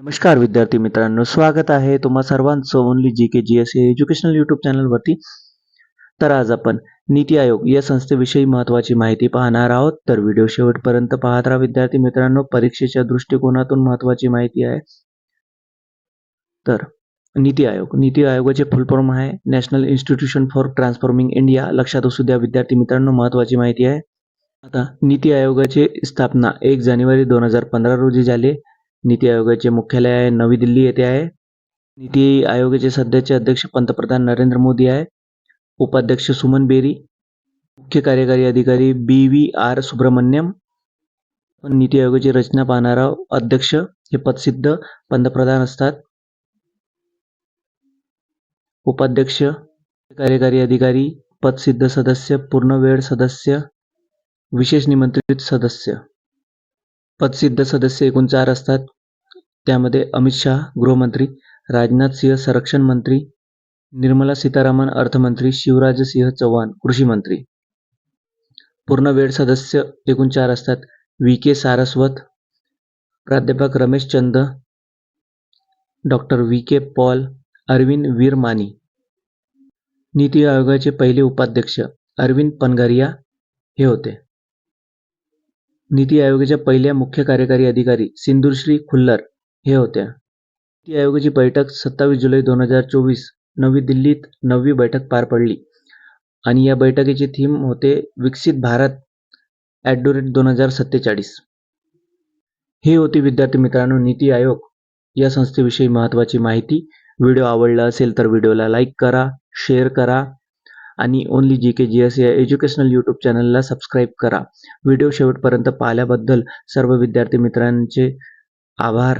नमस्कार विद्यार्थी मित्रांनो स्वागत आहे तुम्हा सर्वांचं only G K G S educational YouTube चॅनलवरती तर आज आपण नीती आयोग या संस्थेविषयी महत्त्वाची माहिती पाहणार आहोत. तर व्हिडिओ शेवटपर्यंत पाहत राहा विद्यार्थी मित्रांनो परीक्षेच्या दृष्टिकोनातून महत्त्वाची माहिती आहे. तर नीती आयोग नीती आयोगाचे फुल फॉर्म आहे. National institution for transforming India लक्षात असू द्या विद्यार्थी मित्रांनो महत्त्वाची माहिती आहे. आता नीती आयोगाची स्थापना एक जानेवारी दोन हजार पंधरा रोजी झाली. नीती आयोगाचे मुख्यालय आहे. नवी दिल्ली येथे आहे. नीती आयोगाचे सध्याचे अध्यक्ष पंतप्रधान नरेंद्र मोदी आहे. उपाध्यक्ष सुमन बेरी मुख्य कार्यकारी अधिकारी B V R Subrahmanyam NITI आयोगाची रचना पाहणारा अध्यक्ष हे पदसिद्ध पंतप्रधान असतात. उपाध्यक्ष कार्यकारी अधिकारी पदसिद्ध सदस्य पूर्ण वेळ सदस्य विशेष निमंत्रित सदस्य. पदसिद्ध सदस्य एकूण चार असतात. त्यामध्ये अमित शहा गृहमंत्री राजनाथ सिंह संरक्षण मंत्री निर्मला सीतारामन अर्थमंत्री शिवराज सिंह चौहान कृषी मंत्री. पूर्ण वेळ सदस्य एकूण चार असतात. व्ही. के. सारस्वत प्राध्यापक Ramesh Chand doctor V. K. Paul Arvind Virmani. NITI आयोगाचे पहिले उपाध्यक्ष अरविंद पनगरिया हे होते. नीती आयोगाच्या पहिल्या मुख्य कार्यकारी अधिकारी सिंदूरश्री खुल्लर हे होत्या नीती आयोगाची बैठक सत्तावीस जुलै दोन हजार चोवीस नवी दिल्लीत नववी बैठक पार पडली. आणि या बैठकीचे थीम होते विकसित भारत ॲट द रेट दोन हजार सत्तेचाळीस. हे होती विद्यार्थी मित्रांनो नीती आयोग. या संस्थेविषयी महत्त्वाची माहिती. व्हिडिओ आवडला असेल तर व्हिडिओला लाईक करा शेअर करा. आणि only G K G S या एज्युकेशनल यूट्यूब चॅनलला सबस्क्राईब करा. व्हिडिओ शेवटपर्यंत पाहिल्याबद्दल सर्व विद्यार्थी मित्रांचे आभार.